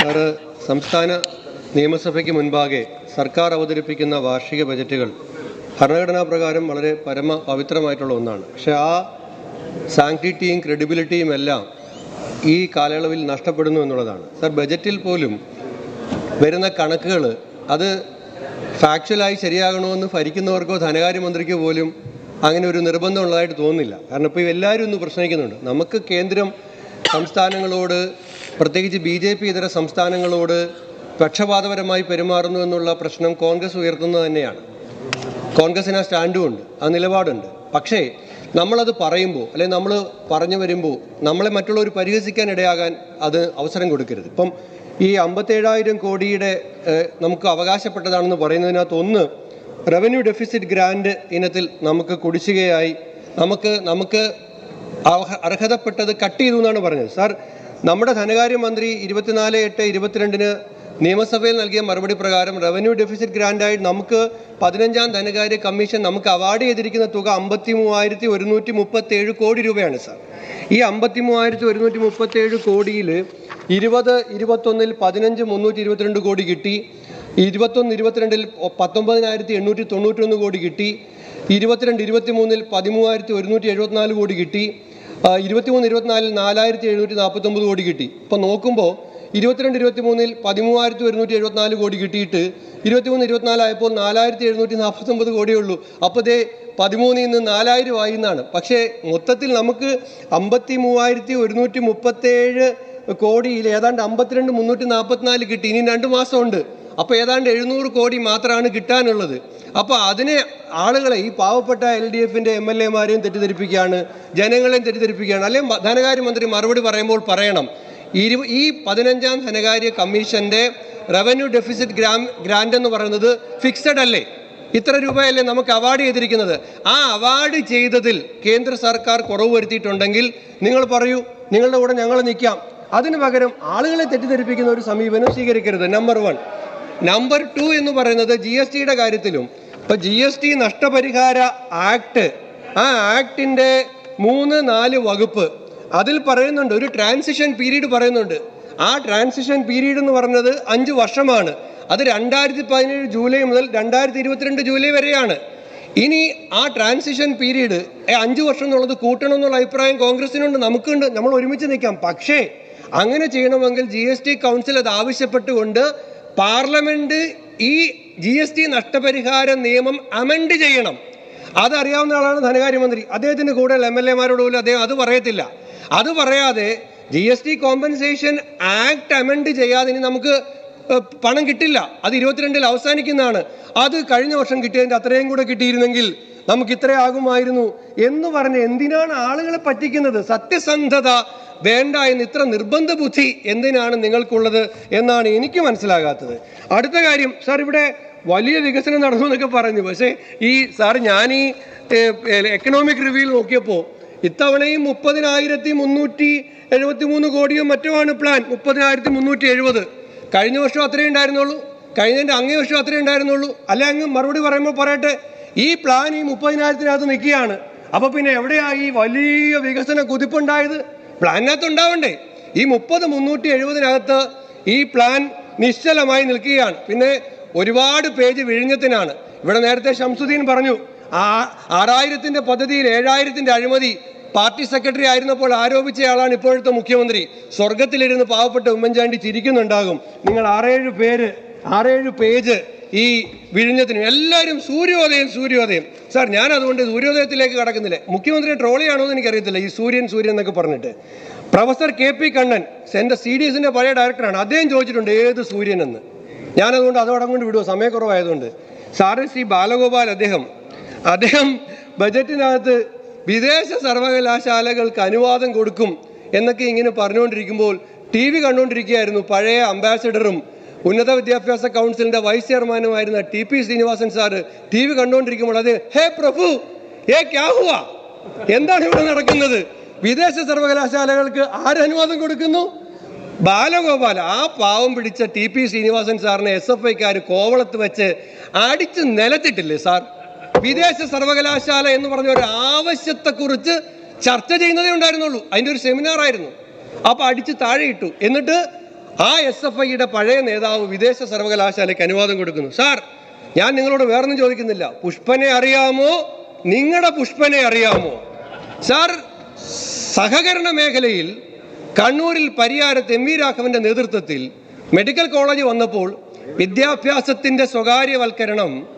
Sir സംസ്ഥാന നിയമസഭയ്ക്ക് മുൻപാകെ സർക്കാർ അവതരിപ്പിക്കുന്ന വാർഷിക ബജറ്റുകൾ ഭരണഘടനാ പ്രകാരം വളരെ പരമ പവിത്രമായിട്ടുള്ള ഒന്നാണ്. പക്ഷെ ആ സാങ്ക്ടിറ്റിയും ക്രെഡിബിലിറ്റിയും എല്ലാം ഈ കാലയളവിൽ നഷ്ടപ്പെടുന്നു എന്നുള്ളതാണ്. സാർ ബജറ്റിൽ പോലും വരുന്ന കണക്കുകൾ അത് ഫാക്ച്വലായി ശരിയാകണമെന്ന് ഭരിക്കുന്നവർക്കോ ധനകാര്യമന്ത്രിക്കോ പോലും അങ്ങനെ ഒരു നിർബന്ധമുള്ളതായിട്ട് തോന്നുന്നില്ല. കാരണം ഇപ്പോൾ എല്ലാവരും ഒന്ന് പ്രശ്നിക്കുന്നുണ്ട്. നമുക്ക് കേന്ദ്രം സംസ്ഥാനങ്ങളോട് പ്രത്യേകിച്ച് ബി ജെ പി ഇതര സംസ്ഥാനങ്ങളോട് പക്ഷപാതപരമായി പെരുമാറുന്നു എന്നുള്ള പ്രശ്നം കോൺഗ്രസ് ഉയർത്തുന്നത് തന്നെയാണ്. കോൺഗ്രസിന് ആ സ്റ്റാൻഡും ഉണ്ട് ആ നിലപാടുണ്ട്. പക്ഷേ നമ്മളത് പറയുമ്പോൾ അല്ലെങ്കിൽ നമ്മൾ പറഞ്ഞു വരുമ്പോൾ നമ്മളെ മറ്റുള്ളവർ പരിഹസിക്കാൻ ഇടയാകാൻ അത് അവസരം കൊടുക്കരുത്. ഇപ്പം ഈ അമ്പത്തേഴായിരം കോടിയുടെ നമുക്ക് അവകാശപ്പെട്ടതാണെന്ന് പറയുന്നതിനകത്ത് ഒന്ന് റവന്യൂ ഡെഫിസിറ്റ് ഗ്രാൻഡ് ഇനത്തിൽ നമുക്ക് കുടിശ്ശികയായി നമുക്ക് നമുക്ക് അർഹ- അർഹതപ്പെട്ടത് കട്ട് ചെയ്തു എന്നാണ് പറഞ്ഞത്. സാർ നമ്മുടെ ധനകാര്യമന്ത്രി ഇരുപത്തിനാല് എട്ട് ഇരുപത്തിരണ്ടിന് നിയമസഭയിൽ നൽകിയ മറുപടി പ്രകാരം റവന്യൂ ഡെഫിസിറ്റ് ഗ്രാൻഡായി നമുക്ക് പതിനഞ്ചാം ധനകാര്യ കമ്മീഷൻ നമുക്ക് അവാർഡ് ചെയ്തിരിക്കുന്ന തുക അമ്പത്തി മൂവായിരത്തി ഒരുന്നൂറ്റി മുപ്പത്തി ഏഴ് കോടി രൂപയാണ് സാർ ഈ അമ്പത്തി മൂവായിരത്തി ഒരുന്നൂറ്റി മുപ്പത്തി ഏഴ് കോടിയിൽ ഇരുപത് ഇരുപത്തൊന്നിൽ പതിനഞ്ച് മുന്നൂറ്റി ഇരുപത്തിരണ്ട് കോടി കിട്ടി. ഇരുപത്തൊന്ന് ഇരുപത്തിരണ്ടിൽ പത്തൊമ്പതിനായിരത്തി എണ്ണൂറ്റി തൊണ്ണൂറ്റൊന്ന് കോടി കിട്ടി. ഇരുപത്തിരണ്ട് ഇരുപത്തി മൂന്നിൽ പതിമൂവായിരത്തി ഒരുന്നൂറ്റി എഴുപത്തിനാല് കോടി കിട്ടി. ഇരുപത്തിമൂന്ന് ഇരുപത്തിനാലിൽ നാലായിരത്തി എഴുന്നൂറ്റി നാൽപ്പത്തൊമ്പത് കോടി കിട്ടി. ഇപ്പോൾ നോക്കുമ്പോൾ ഇരുപത്തിരണ്ട് ഇരുപത്തി മൂന്നിൽ പതിമൂവായിരത്തി ഒരുന്നൂറ്റി എഴുപത്തിനാല് കോടി കിട്ടിയിട്ട് ഇരുപത്തിമൂന്ന് ഇരുപത്തിനാലായപ്പോൾ നാലായിരത്തി എഴുന്നൂറ്റി നാൽപ്പത്തൊമ്പത് കോടിയേ ഉള്ളൂ. അപ്പോൾ ഇതേ പതിമൂന്നിൽ നിന്ന് നാലായിരം ആയി എന്നാണ്. പക്ഷേ മൊത്തത്തിൽ നമുക്ക് അമ്പത്തി മൂവായിരത്തി ഒരുന്നൂറ്റി മുപ്പത്തേഴ് കോടിയിൽ ഏതാണ്ട് അമ്പത്തിരണ്ട് മുന്നൂറ്റി നാൽപ്പത്തിനാല് കിട്ടി. ഇനി രണ്ട് മാസമുണ്ട്. അപ്പോൾ ഏതാണ്ട് എഴുന്നൂറ് കോടി മാത്രമാണ് കിട്ടാനുള്ളത്. അപ്പോൾ അതിനെ ആളുകളെ ഈ പാവപ്പെട്ട എൽ ഡി എഫിന്റെ എം എൽ എമാരെയും തെറ്റിദ്ധരിപ്പിക്കുകയാണ് ജനങ്ങളെയും തെറ്റിദ്ധരിപ്പിക്കുകയാണ്. അല്ലെങ്കിൽ ധനകാര്യമന്ത്രി മറുപടി പറയുമ്പോൾ പറയണം ഇരു ഈ പതിനഞ്ചാം ധനകാര്യ കമ്മീഷന്റെ റവന്യൂ ഡെഫിസിറ്റ് ഗ്രാം ഗ്രാൻഡ് എന്ന് പറയുന്നത് ഫിക്സഡ് അല്ലേ? ഇത്ര രൂപയല്ലേ നമുക്ക് അവാർഡ് ചെയ്തിരിക്കുന്നത്? ആ അവാർഡ് ചെയ്തതിൽ കേന്ദ്ര സർക്കാർ കുറവ് വരുത്തിയിട്ടുണ്ടെങ്കിൽ നിങ്ങൾ പറയൂ നിങ്ങളുടെ കൂടെ ഞങ്ങൾ നിൽക്കാം. അതിനു പകരം ആളുകളെ തെറ്റിദ്ധരിപ്പിക്കുന്ന ഒരു സമീപനം സ്വീകരിക്കരുത് നമ്പർ വൺ നമ്പർ ടു എന്ന് പറയുന്നത് ജി എസ് ടിയുടെ കാര്യത്തിലും. ഇപ്പൊ ജി എസ് ടി നഷ്ടപരിഹാര ആക്ട് ആ ആക്ടിന്റെ മൂന്ന് നാല് വകുപ്പ് അതിൽ പറയുന്നുണ്ട് ഒരു ട്രാൻസിഷൻ പീരീഡ് പറയുന്നുണ്ട്. ആ ട്രാൻസിഷൻ പീരീഡ് എന്ന് പറഞ്ഞത് അഞ്ച് വർഷമാണ്. അത് രണ്ടായിരത്തി പതിനേഴ് ജൂലൈ മുതൽ രണ്ടായിരത്തി ഇരുപത്തിരണ്ട് ജൂലൈ വരെയാണ്. ഇനി ആ ട്രാൻസിഷൻ പീരീഡ് അഞ്ച് വർഷം എന്നുള്ളത് കൂട്ടണം എന്നുള്ള അഭിപ്രായം കോൺഗ്രസിനുണ്ട് നമുക്കുണ്ട് നമ്മൾ ഒരുമിച്ച് നിൽക്കാം. പക്ഷേ അങ്ങനെ ചെയ്യണമെങ്കിൽ ജി എസ് ടി കൗൺസിൽ അത് ആവശ്യപ്പെട്ടുകൊണ്ട് പാർലമെന്റ് ഈ ജി എസ് ടി നഷ്ടപരിഹാര നിയമം അമെൻഡ് ചെയ്യണം. അതറിയാവുന്ന ആളാണ് ധനകാര്യമന്ത്രി. അദ്ദേഹത്തിന് കൂടുതൽ എം എൽ എമാരോട് പോലും അദ്ദേഹം അത് പറയത്തില്ല. അത് പറയാതെ G S T compensation act amend ചെയ്യാതെ ഇനി നമുക്ക് പണം കിട്ടില്ല. അത് ഇരുപത്തിരണ്ടിൽ അവസാനിക്കുന്നതാണ്. അത് കഴിഞ്ഞ വർഷം കിട്ടിയതിന്റെ അത്രയും കൂടെ കിട്ടിയിരുന്നെങ്കിൽ നമുക്ക് ഇത്ര ആകുമായിരുന്നു എന്ന് പറഞ്ഞ് എന്തിനാണ് ആളുകളെ പറ്റിക്കുന്നത്? സത്യസന്ധത വേണ്ട എന്ന് ഇത്ര നിർബന്ധ ബുദ്ധി എന്തിനാണ് നിങ്ങൾക്കുള്ളത് എന്നാണ് എനിക്ക് മനസ്സിലാകാത്തത്. അടുത്ത കാര്യം സാർ ഇവിടെ വലിയ വികസനം നടന്നു എന്നൊക്കെ പറഞ്ഞു. പക്ഷേ ഈ സാർ ഞാൻ ഈ എക്കണോമിക് റിവ്യൂവിൽ നോക്കിയപ്പോൾ ഇത്തവണയും മുപ്പതിനായിരത്തി മുന്നൂറ്റി എഴുപത്തി മൂന്ന് കോടിയോ മറ്റോ ആണ് പ്ലാൻ മുപ്പതിനായിരത്തി മുന്നൂറ്റി എഴുപത് കഴിഞ്ഞ വർഷം അത്രയേ ഉണ്ടായിരുന്നുള്ളൂ. കഴിഞ്ഞതിന്റെ അങ്ങേ വർഷം അത്രയേ ഉണ്ടായിരുന്നുള്ളൂ. അല്ലെ അങ്ങ് മറുപടി പറയുമ്പോൾ പറയട്ടെ ഈ പ്ലാൻ ഈ മുപ്പതിനായിരത്തിനകത്ത് നിൽക്കുകയാണ്. അപ്പോൾ പിന്നെ എവിടെയാ ഈ വലിയ വികസന കുതിപ്പുണ്ടായത്? പ്ലാനിനകത്ത് ഉണ്ടാവണ്ടേ. ഈ മുപ്പത് മുന്നൂറ്റി എഴുപതിനകത്ത് ഈ പ്ലാൻ നിശ്ചലമായി നിൽക്കുകയാണ്. പിന്നെ ഒരുപാട് പേജ് വിഴിഞ്ഞത്തിനാണ്. ഇവിടെ നേരത്തെ ഷംസുദ്ദീൻ പറഞ്ഞു ആ ആറായിരത്തിന്റെ പദ്ധതിയിൽ ഏഴായിരത്തിന്റെ അഴിമതി പാർട്ടി സെക്രട്ടറി ആയിരുന്നപ്പോൾ ആരോപിച്ചയാളാണ് ഇപ്പോഴത്തെ മുഖ്യമന്ത്രി. സ്വർഗത്തിലിരുന്ന് പാവപ്പെട്ട ഉമ്മൻചാണ്ടി ചിരിക്കുന്നുണ്ടാകും. നിങ്ങൾ ആറേഴ് പേര് ആറേഴ് പേജ് ഈ വിഴിഞ്ഞത്തിന്. എല്ലാവരും സൂര്യോദയം സൂര്യോദയം. സാർ ഞാൻ അതുകൊണ്ട് സൂര്യോദയത്തിലേക്ക് കടക്കുന്നില്ല. മുഖ്യമന്ത്രി ട്രോളിയാണോ എന്ന് എനിക്കറിയത്തില്ല. ഈ സൂര്യൻ സൂര്യൻ എന്നൊക്കെ പറഞ്ഞിട്ട്. പ്രൊഫസർ കെ പി കണ്ണൻ എന്റെ സി ഡി എസിന്റെ പഴയ ഡയറക്ടറാണ്. അദ്ദേഹം ചോദിച്ചിട്ടുണ്ട് ഏത് സൂര്യൻ എന്ന്. ഞാനതുകൊണ്ട് അതോടം കൊണ്ട് വിടുമോ സമയക്കുറവായതുകൊണ്ട്. സാർ ശ്രീ ബാലഗോപാൽ അദ്ദേഹം അദ്ദേഹം ബജറ്റിനകത്ത് വിദേശ സർവകലാശാലകൾക്ക് അനുവാദം കൊടുക്കും എന്നൊക്കെ ഇങ്ങനെ പറഞ്ഞുകൊണ്ടിരിക്കുമ്പോൾ ടി വി കണ്ടുകൊണ്ടിരിക്കുകയായിരുന്നു പഴയ അംബാസഡറും ഉന്നത വിദ്യാഭ്യാസ കൗൺസിലിന്റെ vice ചെയർമാനുമായിരുന്ന T P Srinivasan sir T V കണ്ടുകൊണ്ടിരിക്കുമ്പോൾ അത് ഹേ പ്രഭു ഏ ക്യാഹുവ എന്താണ് ഇവിടെ നടക്കുന്നത്? വിദേശ സർവകലാശാലകൾക്ക് ആര് അനുവാദം കൊടുക്കുന്നു? ബാലഗോപാൽ ആ പാവം പിടിച്ച ടി പി ശ്രീനിവാസൻ സാറിനെ എസ് എഫ് ഐക്കാർ കോവളത്ത് വെച്ച് അടിച്ച് നിലത്തിട്ടില്ലേ സാർ? വിദേശ സർവകലാശാല എന്ന് പറഞ്ഞ ഒരു ആവശ്യത്തെക്കുറിച്ച് ചർച്ച ചെയ്യുന്നതേ ഉണ്ടായിരുന്നുള്ളൂ. അതിന്റെ ഒരു സെമിനാർ ആയിരുന്നു. അപ്പോൾ അടിച്ച് താഴെ ഇട്ടു. എന്നിട്ട് ആ എസ് എഫ് ഐയുടെ പഴയ നേതാവ് വിദേശ സർവകലാശാലയ്ക്ക് അനുവാദം കൊടുക്കുന്നു. സാർ ഞാൻ നിങ്ങളോട് വേറൊന്നും ചോദിക്കുന്നില്ല. പുഷ്പനെ അറിയാമോ? നിങ്ങളുടെ പുഷ്പനെ അറിയാമോ? സാർ സഹകരണ മേഖലയിൽ കണ്ണൂരിൽ പരിയാരത്ത് എം വി രാഘവന്റെ നേതൃത്വത്തിൽ മെഡിക്കൽ കോളേജ് വന്നപ്പോൾ വിദ്യാഭ്യാസത്തിന്റെ സ്വകാര്യവൽക്കരണം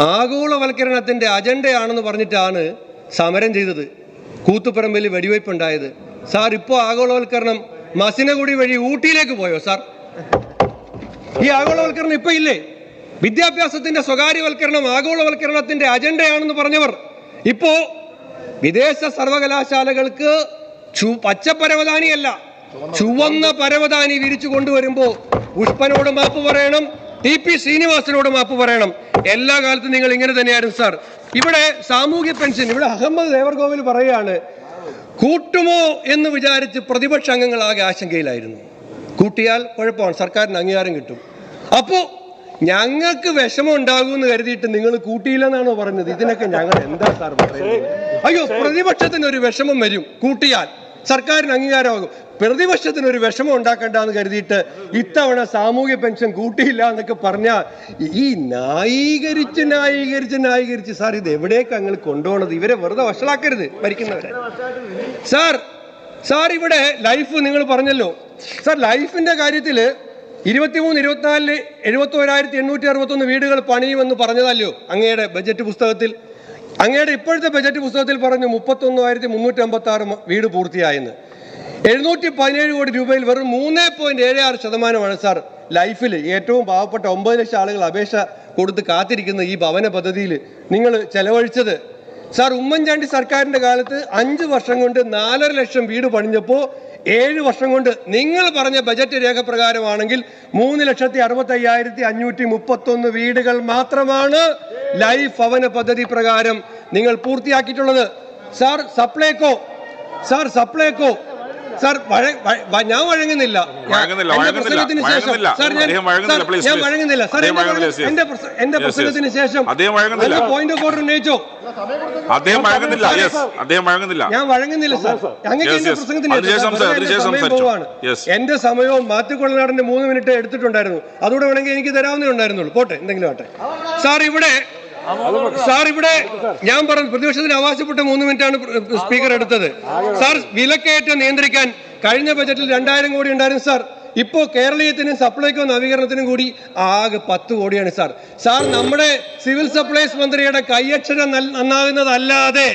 ആഗോളവൽക്കരണത്തിന്റെ അജണ്ടയാണെന്ന് പറഞ്ഞിട്ടാണ് സമരം ചെയ്തത്. കൂത്തുപറമ്പിൽ വെടിവയ്പുണ്ടായത്. സാർ ഇപ്പോൾ ആഗോളവൽക്കരണം മസിനഗുടി വഴി ഊട്ടിയിലേക്ക് പോയോ സാർ? ഈ ആഗോളവൽക്കരണം ഇപ്പൊ ഇല്ലേ? വിദ്യാഭ്യാസത്തിന്റെ സ്വകാര്യവൽക്കരണം ആഗോളവൽക്കരണത്തിന്റെ അജണ്ടയാണെന്ന് പറഞ്ഞവർ. ഇപ്പോ വിദേശ സർവകലാശാലകൾക്ക് പച്ച പരവതാനിയല്ല ചുവന്ന പരവതാനി വിരിച്ചു കൊണ്ടുവരുമ്പോ പുഷ്പനോട് മാപ്പ് പറയണം ടി പി ശ്രീനിവാസനോട് മാപ്പ് പറയണം. എല്ലാ കാലത്തും നിങ്ങൾ ഇങ്ങനെ തന്നെയായിരുന്നു സാർ. ഇവിടെ സാമൂഹ്യ പെൻഷൻ ഇവിടെ അഹമ്മദ് ദേവർഗോവിൽ പറയുകയാണ് കൂട്ടുമോ എന്ന് വിചാരിച്ച് പ്രതിപക്ഷ അംഗങ്ങൾ ആകെ ആശങ്കയിലായിരുന്നു. കൂട്ടിയാൽ കുഴപ്പമാണ് സർക്കാരിന് അംഗീകാരം കിട്ടും. അപ്പോ ഞങ്ങൾക്ക് വിഷമം ഉണ്ടാകുമെന്ന് കരുതിയിട്ട് നിങ്ങൾ കൂട്ടിയില്ലെന്നാണോ പറഞ്ഞത് ഇതിനൊക്കെ ഞങ്ങൾ എന്താ സാർ പറയുന്നത്? അയ്യോ പ്രതിപക്ഷത്തിന് ഒരു വിഷമം വരും കൂട്ടിയാൽ. സർക്കാരിന് അംഗീകാരമാകും പ്രതിപക്ഷത്തിന് ഒരു വിഷമം ഉണ്ടാക്കണ്ടെന്ന് കരുതിയിട്ട് ഇത്തവണ സാമൂഹ്യ പെൻഷൻ കൂട്ടിയില്ല എന്നൊക്കെ പറഞ്ഞാൽ ഈ ന്യായീകരിച്ച് ന്യായീകരിച്ച് ന്യായീകരിച്ച് സാർ ഇത് എവിടേക്ക് ഞങ്ങൾ കൊണ്ടുപോകണത്? ഇവരെ വെറുതെ വഷളാക്കരുത് ഭരിക്കുന്നവരെ സാർ സാർ ഇവിടെ ലൈഫ് നിങ്ങൾ പറഞ്ഞല്ലോ. സാർ ലൈഫിന്റെ കാര്യത്തിൽ ഇരുപത്തിമൂന്ന് ഇരുപത്തിനാലിൽ എഴുപത്തോരായിരത്തി എണ്ണൂറ്റി അറുപത്തൊന്ന് വീടുകൾ പണിയുമെന്ന് പറഞ്ഞതല്ലോ അങ്ങയുടെ ബജറ്റ് പുസ്തകത്തിൽ. അങ്ങയുടെ ഇപ്പോഴത്തെ ബജറ്റ് പുസ്തകത്തിൽ പറഞ്ഞു മുപ്പത്തൊന്നായിരത്തി മുന്നൂറ്റി അമ്പത്തി ആറ് വീട് പൂർത്തിയായെന്ന്. എഴുന്നൂറ്റി പതിനേഴ് കോടി രൂപയിൽ വെറും മൂന്ന് പോയിന്റ് ഏഴ് ആറ് ശതമാനമാണ് സാർ ലൈഫിൽ. ഏറ്റവും പാവപ്പെട്ട ഒമ്പത് ലക്ഷം ആളുകൾ അപേക്ഷ കൊടുത്ത് കാത്തിരിക്കുന്ന ഈ ഭവന പദ്ധതിയിൽ നിങ്ങൾ ചെലവഴിച്ചത്. സാർ ഉമ്മൻചാണ്ടി സർക്കാരിന്റെ കാലത്ത് അഞ്ച് വർഷം കൊണ്ട് നാലര ലക്ഷം വീട് പണിഞ്ഞപ്പോൾ ഏഴ് വർഷം കൊണ്ട് നിങ്ങൾ പറഞ്ഞ ബജറ്റ് രേഖ പ്രകാരമാണെങ്കിൽ മൂന്ന് ലക്ഷത്തി അറുപത്തി അയ്യായിരത്തി അഞ്ഞൂറ്റി മുപ്പത്തൊന്ന് വീടുകൾ മാത്രമാണ് ലൈഫ് ഭവന പദ്ധതി പ്രകാരം നിങ്ങൾ പൂർത്തിയാക്കിയിട്ടുള്ളത്. Sir Supplyco? Sir Supplyco? Sir ഞാൻ വഴങ്ങുന്നില്ല. ഞാൻ- എന്റെ പ്രസംഗത്തിന് ശേഷം സാർ ഞാൻ വഴങ്ങുന്നില്ല, സാർ, എന്റെ. പ്രസംഗത്തിന് ശേഷം പോയിന്റ് ഓഫ് ഓർഡർ ഉന്നയിച്ചോ. അദ്ദേഹം വഴങ്ങുന്നില്ല യെസ്. അദ്ദേഹം വഴങ്ങുന്നില്ല. ഞാൻ വഴങ്ങുന്നില്ല സാർ. എന്റെ. പ്രസംഗത്തിന് പോവാണ്. സമയവും മാറ്റിക്കൊള്ളനാടിന്റെ കൊള്ളനാടിന്റെ മൂന്ന് മിനിറ്റ് എടുത്തിട്ടുണ്ടായിരുന്നു. അതുകൂടെ വേണമെങ്കിൽ എനിക്ക് തരാവുന്നേ ഉണ്ടായിരുന്നുള്ളൂ. പോട്ടെ എന്തെങ്കിലും ആട്ടെ സാർ ഇവിടെ സാർ ഇവിടെ ഞാൻ പറഞ്ഞു പ്രതിപക്ഷത്തിന് അവകാശപ്പെട്ട് മൂന്ന് മിനിറ്റാണ് സ്പീക്കർ എടുത്തത്. സാർ വിലക്കയറ്റം നിയന്ത്രിക്കാൻ കഴിഞ്ഞ ബജറ്റിൽ രണ്ടായിരം കോടി ഉണ്ടായിരുന്നു സാർ. ഇപ്പോ കേരളീയത്തിനും സപ്ലൈക്കോ നവീകരണത്തിനും കൂടി ആകെ പത്ത് കോടിയാണ് സാർ. സാർ നമ്മുടെ സിവിൽ സപ്ലൈസ് മന്ത്രിയുടെ കൈയക്ഷരം നന്നാകുന്നതല്ലാതെ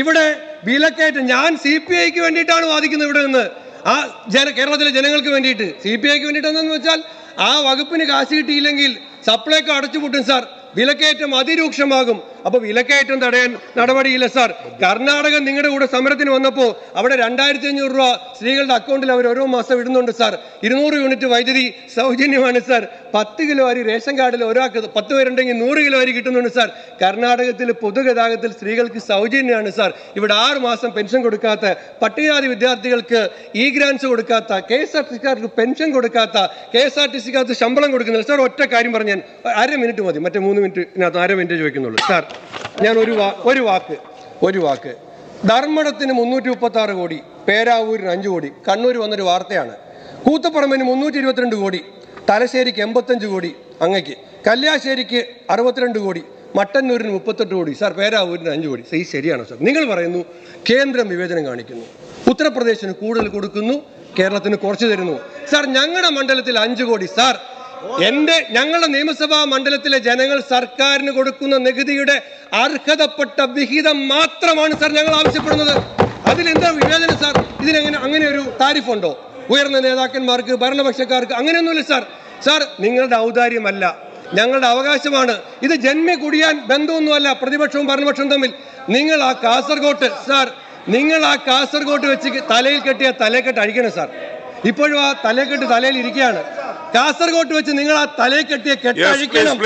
ഇവിടെ വിലക്കയറ്റം ഞാൻ സി പി ഐക്ക് വേണ്ടിയിട്ടാണ് വാദിക്കുന്നത് ഇവിടെ നിന്ന്. ആ ജന കേരളത്തിലെ ജനങ്ങൾക്ക് വേണ്ടിയിട്ട്. സി പി ഐക്ക് വേണ്ടിയിട്ടെന്നു വെച്ചാൽ ആ വകുപ്പിന് കാശ് കിട്ടിയില്ലെങ്കിൽ സപ്ലൈക്ക് അടച്ചുപൂട്ടും സാർ. വിലക്കയറ്റം അതിരൂക്ഷമാകും. അപ്പൊ വിലക്കയറ്റം തടയാൻ നടപടിയില്ല സാർ കർണാടക നിങ്ങളുടെ കൂടെ സമരത്തിന് വന്നപ്പോൾ അവിടെ രണ്ടായിരത്തി അഞ്ഞൂറ് രൂപ സ്ത്രീകളുടെ അക്കൗണ്ടിൽ അവർ ഓരോ മാസം ഇടുന്നുണ്ട് സാർ ഇരുന്നൂറ് യൂണിറ്റ് വൈദ്യുതി സൗജന്യമാണ് സാർ പത്ത് കിലോ അരി റേഷൻ കാർഡിൽ ഒരാൾക്ക് പത്ത് പേരുണ്ടെങ്കിൽ നൂറ് കിലോ അരി കിട്ടുന്നുണ്ട് സാർ കർണാടകത്തിൽ പൊതുഗതാഗതത്തിൽ സ്ത്രീകൾക്ക് സൗജന്യമാണ് സാർ ഇവിടെ ആറ് മാസം പെൻഷൻ കൊടുക്കാത്ത പട്ടികജാതി വിദ്യാർത്ഥികൾക്ക് ഇ ഗ്രാൻസ് കൊടുക്കാത്ത കെ എസ് ആർ ടി സിക്കാർക്ക് പെൻഷൻ കൊടുക്കാത്ത കെ എസ് ആർ ടി സിക്കാർക്ക് ശമ്പളം കൊടുക്കുന്നില്ല. സാർ ഒറ്റ കാര്യം പറഞ്ഞു ഞാൻ അര മിനിറ്റ് മതി. മറ്റേ മൂന്ന് മിനിറ്റ് അര മിനിറ്റ് ചോദിക്കുന്നുള്ളൂ സാർ ഞാൻ ഒരു ഒരു വാക്ക് ഒരു വാക്ക്. ധർമ്മടത്തിന് മുന്നൂറ്റി മുപ്പത്തി ആറ് കോടി പേരാവൂരിന് അഞ്ച് കോടി കണ്ണൂർ വന്നൊരു വാർത്തയാണ്. കൂത്തപ്പറമ്പിന് മുന്നൂറ്റി ഇരുപത്തിരണ്ട് കോടി തലശ്ശേരിക്ക് എൺപത്തഞ്ച് കോടി അങ്ങയ്ക്ക് കല്യാശ്ശേരിക്ക് അറുപത്തിരണ്ട് കോടി മട്ടന്നൂരിന് മുപ്പത്തെട്ട് കോടി സാർ പേരാവൂരിന് അഞ്ച് കോടി. ഈ ശരിയാണോ സാർ. നിങ്ങൾ പറയുന്നു കേന്ദ്രം വിവേചനം കാണിക്കുന്നു. ഉത്തർപ്രദേശിന് കൂടുതൽ കൊടുക്കുന്നു കേരളത്തിന് കുറച്ച് തരുന്നു. സാർ ഞങ്ങളുടെ മണ്ഡലത്തിൽ അഞ്ച് കോടി സാർ. എന്റെ ഞങ്ങളുടെ നിയമസഭാ മണ്ഡലത്തിലെ ജനങ്ങൾ സർക്കാരിന് കൊടുക്കുന്ന നികുതിയുടെ അർഹതപ്പെട്ട വിഹിതം മാത്രമാണ് സാർ ഞങ്ങൾ ആവശ്യപ്പെടുന്നത്. അതിലെന്താ വിവേചനം സാർ? ഇതിനെങ്ങനെ അങ്ങനെ ഒരു താരിഫ് ഉണ്ടോ ഉയർന്ന നേതാക്കന്മാർക്ക് ഭരണപക്ഷക്കാർക്ക് അങ്ങനെയൊന്നുമില്ല സാർ. സാർ നിങ്ങളുടെ ഔദാര്യമല്ല. ഞങ്ങളുടെ അവകാശമാണ്. ഇത് ജന്മി കുടിയാൻ ബന്ധമൊന്നുമല്ല പ്രതിപക്ഷവും ഭരണപക്ഷവും തമ്മിൽ. നിങ്ങൾ ആ കാസർഗോട്ട് സാർ നിങ്ങൾ ആ കാസർഗോട്ട് വെച്ച് തലയിൽ കെട്ടിയ തലക്കെട്ട് അഴിക്കണം സാർ. ഇപ്പോഴും ആ തലക്കെട്ട് തലയിൽ ഇരിക്കുകയാണ്. കാസർഗോട്ട് വെച്ച് നിങ്ങൾ ആ തലയിൽ കെട്ടിയ കെട്ടഴിക്കണം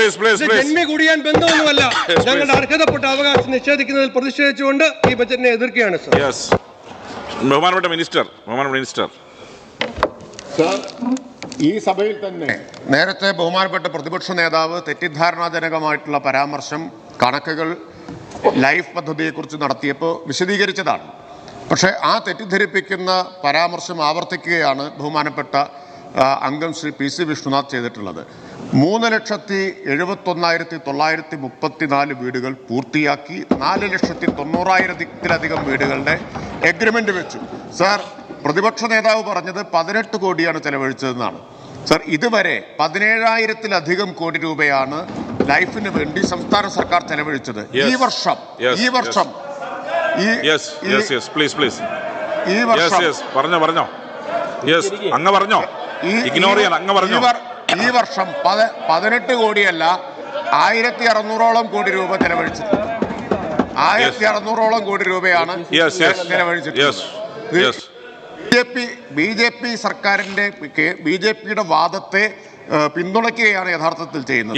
ജന്മി കുടിയാൻ ബന്ധമൊന്നുമല്ല. ഞങ്ങളുടെ അർഹതപ്പെട്ട അവകാശം നിഷേധിക്കുന്നതിൽ പ്രതിഷേധിച്ചുകൊണ്ട് ഈ ബജറ്റിനെ എതിർക്കുകയാണ് സർ യെസ് ബഹുമാനപ്പെട്ട മിനിസ്റ്റർ ബഹുമാനപ്പെട്ട മിനിസ്റ്റർ സർ ഈ സഭയിൽ തന്നെ നേരത്തെ ബഹുമാനപ്പെട്ട പ്രതിപക്ഷ നേതാവ് തെറ്റിദ്ധാരണാജനകമായിട്ടുള്ള പരാമർശം കണക്കുകൾ ലൈഫ് പദ്ധതിയെക്കുറിച്ച് നടത്തിയപ്പോൾ വിശദീകരിച്ചതാണ്. പക്ഷേ ആ തെറ്റിദ്ധരിപ്പിക്കുന്ന പരാമർശം ആവർത്തിക്കുകയാണ് ബഹുമാനപ്പെട്ട അംഗം ശ്രീ പി സി വിഷ്ണുനാഥ് ചെയ്തിട്ടുള്ളത്. മൂന്ന് ലക്ഷത്തി എഴുപത്തൊന്നായിരത്തി തൊള്ളായിരത്തി മുപ്പത്തിനാല് വീടുകൾ പൂർത്തിയാക്കി നാല് ലക്ഷത്തി തൊണ്ണൂറായിരത്തിലധികം വീടുകളുടെ എഗ്രിമെന്റ് വെച്ചു. സാർ പ്രതിപക്ഷ നേതാവ് പറഞ്ഞത് പതിനെട്ട് കോടിയാണ് ചെലവഴിച്ചതെന്നാണ്. സാർ ഇതുവരെ പതിനേഴായിരത്തിലധികം കോടി രൂപയാണ് ലൈഫിന് വേണ്ടി സംസ്ഥാന സർക്കാർ ചെലവഴിച്ചത്. ഈ വർഷം ഈ വർഷം. ഈ വർഷം പറഞ്ഞോ പറഞ്ഞോ. യെസ് അങ്ങ് പറഞ്ഞോ. ഇഗ്നോർ അങ്ങ് പറഞ്ഞോ. ഈ വർഷം പത- പതിനെട്ട് കോടിയല്ല ആയിരത്തി അറുന്നൂറോളം കോടി രൂപ ചെലവഴിച്ചിട്ടുണ്ട്. ആയിരത്തി അറുന്നൂറോളം കോടി രൂപയാണ് ചെലവഴിച്ചിട്ടുള്ളത്. B J P B J P സർക്കാരിന്റെ ബി ജെ പിയുടെ വാദത്തെ പിന്തുണയ്ക്കുകയാണ് യഥാർത്ഥത്തിൽ ചെയ്യുന്നത്.